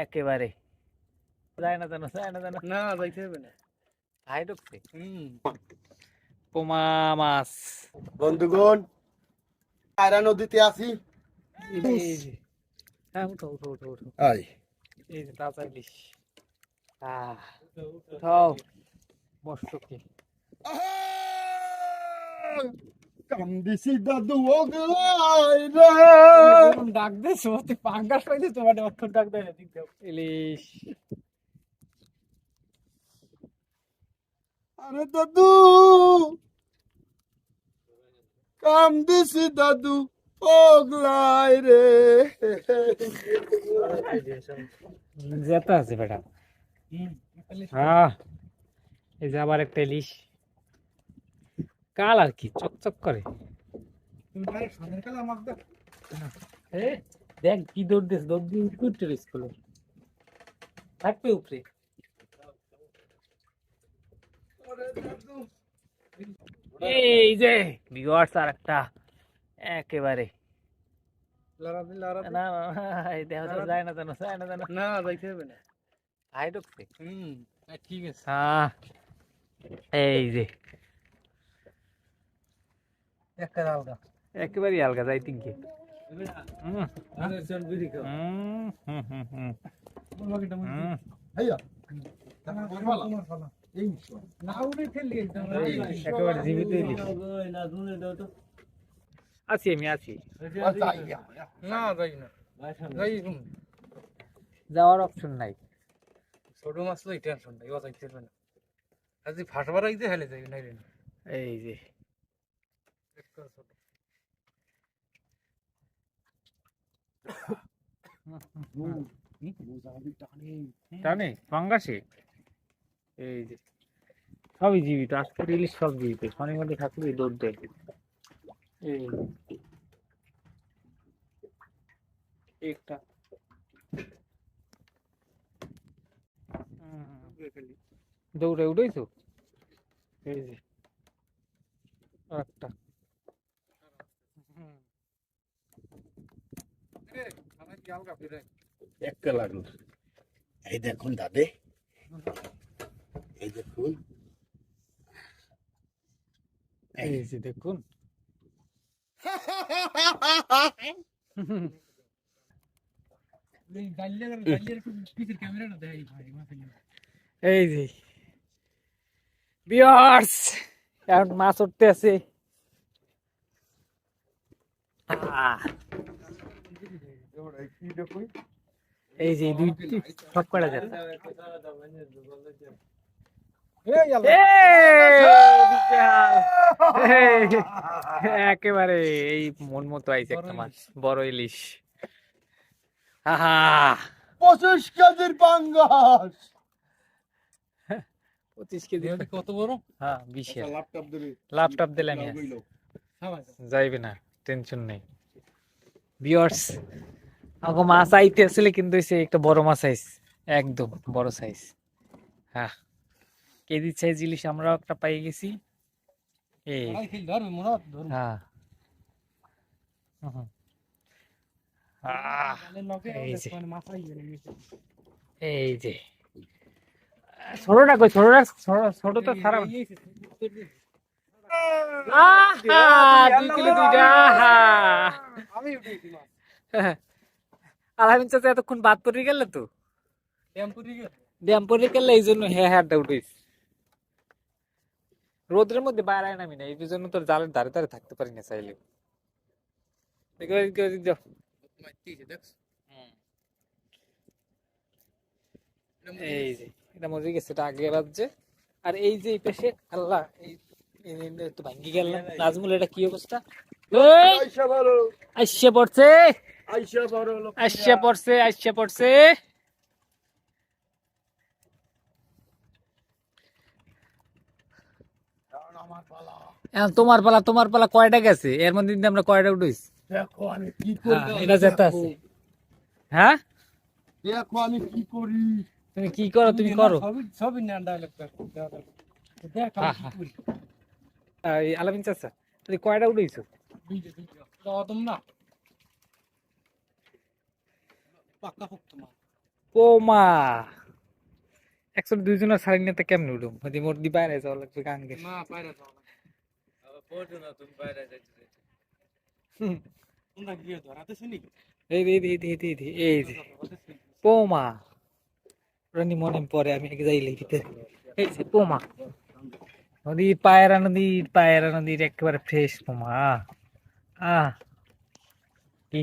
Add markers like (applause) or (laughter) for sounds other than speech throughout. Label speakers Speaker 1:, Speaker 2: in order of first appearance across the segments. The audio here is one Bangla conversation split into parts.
Speaker 1: একেবারে। না জানো না জানো
Speaker 2: না যাইতে হবে না।
Speaker 1: ভাই ঢুকছে?
Speaker 2: হুম।
Speaker 1: পোমা মাছ।
Speaker 3: বন্ধুগণ আয়রা নদীতে আছি।
Speaker 1: হ্যাঁ উঠো উঠো উঠো উঠো।
Speaker 3: আই
Speaker 1: এই যে তাজা ইলিশ আহ উঠাও।
Speaker 3: কান্দিছি দাদু ওগলাই রে
Speaker 2: ডাক দে সোতে পাঙ্গাস পাইলে তোমার অক্ষর ডাক দেয় দিক দাও
Speaker 1: ইলিশ।
Speaker 3: আরে দাদু কান্দিছি দাদু ওগলাই রে
Speaker 1: যেতে আছে বেটা।
Speaker 2: হ্যাঁ
Speaker 1: এই যে আবার একটা ইলিশ। কাল আর কি চকচক করে। দেখ। কি দৌড় দিস দৌড় দিয়ে উঠতে স্কুলে? থাকবে উপরে। এই যে ভিউয়ার্স আর একটা একেবারে। না, এই দেহ
Speaker 2: ফেললি। একদম একেবারে
Speaker 4: জীবিত ইলিশ
Speaker 1: আছি আমি আছি
Speaker 4: আইয়া।
Speaker 2: না যাই
Speaker 4: যাই
Speaker 1: যাওয়ার অপশন নাই।
Speaker 2: ছোট মাছ তো টেনশন নাই যাইতে না। আজ ফাটবার আইতে হেলে যাই নাই
Speaker 1: এই যে। টানে পাঙ্গাসে এই যে সবই জীবিত আজকে ইলিশ সব জীবিত শনিবার দৌড় দেয়। এই একটা। দৌড়ে উঠেছো এই যে একটা।
Speaker 3: একটা লাগল। এই দেখুন দাদে। এই দেখুন। এই
Speaker 1: যে দেখুন। এই বিয়ার্স এখন মাছ উঠতে আছে এই যে দুই সব করা যাবে একেবারে এই মন মতো আইছে একটা মাছ। বড় ইলিশ।
Speaker 3: পঁচিশ কেজির পাঙ্গাস।
Speaker 1: পঁচিশ কেজি।
Speaker 2: কত বড়?
Speaker 1: হ্যাঁ বিশের
Speaker 3: ল্যাপটপ দিলে। ল্যাপটপ দিলাম
Speaker 2: হ্যাঁ
Speaker 1: যাইবে না টেনশন নেই। বিয়ার্স আমাকে মাছ আইতে আসলে কিন্তু সে একটা বড় মাছ আইস একদম বড় সাইজ হ্যাঁ কেজি সাইজ ইলিশ আমরাও একটা পাই গেছি। এই হয়। এই যে। মানে ছোটটা কই ছোটটা ছোট- তো খারাপ
Speaker 2: আহা, দুই কিলো দুইটা। আমি
Speaker 1: (laughs) চাচা এতক্ষণ বাদ পড়ে গেলে তো। ব্যায়াম পড়ে গেলে? এই জন্য হ্যাঁ হ্যাঁ উঠিস রোদের মধ্যে বাইরে নামি না এই জন্য তোর জালের ধারে ধারে থাকতে পারি না চাইলে। এই যে এটা গেছে এটা আগে বাজছে আর এই যে এই পেশে আল্লাহ এই যে ভাঙ্গি গেল। নাজমুল এটা কি অবস্থা? আইসে পড়ছে।
Speaker 3: আইসা বড় লোক। আইসে
Speaker 1: পড়ছে আইসে পড়ছে। এখন তোমার পালা তোমার পালা কয়টা গেছে? এর মধ্যে কিন্তু আমরা কয়টা উঠেছি
Speaker 3: দেখো আমি কি হ্যাঁ, করি এটা যেতে
Speaker 1: আছে। হ্যাঁ?
Speaker 3: দেখো আমি কি করি।
Speaker 1: তুমি কি করো তুমি করো।
Speaker 2: সবই সবই না ডায়লগ দেখ হ্যাঁ, হ্যাঁ।
Speaker 1: আহ, এই আলামিন চাচা তুমি কয়টা উঠেছো
Speaker 2: দুইটা দুইটা অদম না পাক্কা ফুক্ত মাছ
Speaker 1: পোমা একশো দুইজনের সারি নিতে কেমন উঠুম? যদি মোট দি বাইরে যাওয়া লাগবে গাঙ্গে
Speaker 2: না পায়রা যাও না তুমি বাইরে যাইতে তোমরা গিয়ে ধরাতে শুনি?
Speaker 1: এই এই এই এই এই এই পোমা রানি মনে পরে আমি এক যাইলে ভিতরে এই যে পোমা নদীর পায়রা নদীর পায়রা নদীর একেবারে ফ্রেশ পোমা আহ। কি?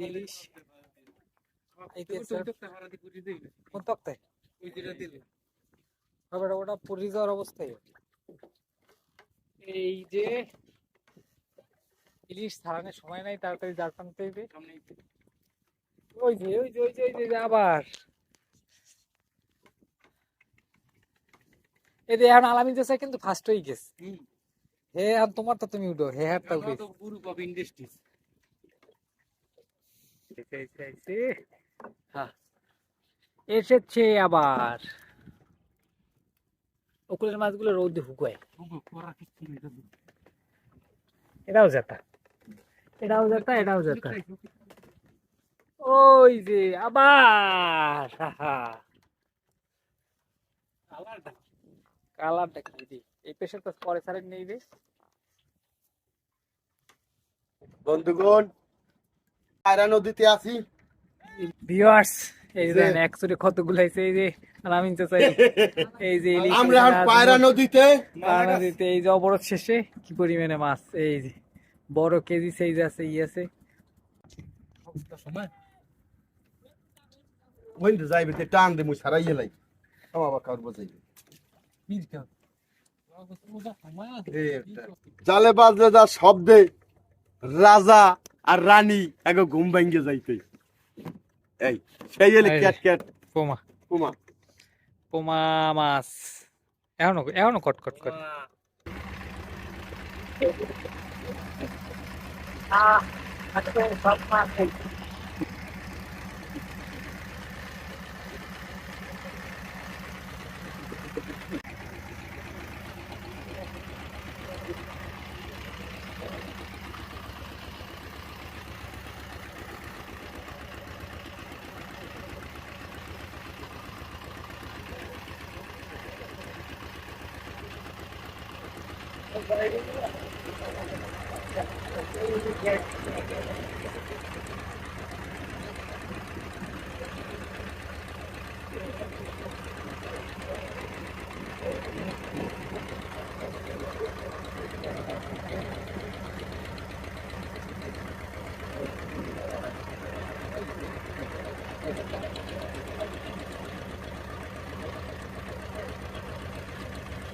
Speaker 1: ইলিশ কোন তক্তায় হবে ওটা পড়ে যাওয়ার অবস্থায় এই যে ইলিশ ছাড়ানোর সময় নাই তাড়াতাড়ি জাল টানতে হবে। ওই যে ওই যে ওই যে ওই যে, আবার। এই যে এখন দেশে কিন্তু ফার্স্ট হয়ে গেছে। হে আর তোমার তো তুমি উঠো। হে হ্যাঁ এসেছে আবার। ওকুলের মাছগুলো রোদে হুকায় এটাও যেতা। এটাও যেতা এটাও যেতা। ওই যে আবার কালারটা কি? এই পেশার তো পরে নেই রে।
Speaker 3: বন্ধুগণ পায়রা নদীতে আছি।
Speaker 1: ভিউয়ার্স এই যে একচুরি কতগুলো এই যে চাচা
Speaker 3: (laughs)
Speaker 1: এই যে আমরা পায়রা
Speaker 3: নদীতে।
Speaker 2: পায়রা দিতে
Speaker 1: এই যে অবরোধ শেষে কি পরিমাণে মাছ এই যে বড় কেজি সাইজ আছে ই আছে।
Speaker 3: যাইবে তে টান দে মুই সারাই এলাই আমার একটা। জালে বাজলে যা শব্দে রাজা আর রানী এক ঘুম ভাঙ্গে যাইতে এই সেই এলে ক্যাট ক্যাট।
Speaker 1: পোমা।
Speaker 3: পোমা।
Speaker 1: পোমা মাছ। এখনও এখনও কট কট কট। আ আচ্ছা সব মাছ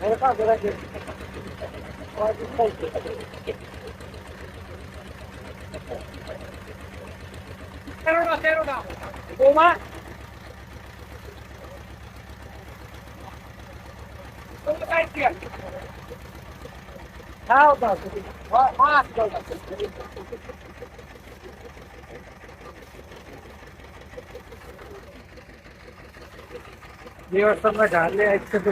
Speaker 1: Merhaba, görüşürüz. マージ再生が出てきて。ゼロだ、ゼロだ。お前。その回数や。なおだ、ま、まあ、そうだ。Diyor sana geldi, eksik.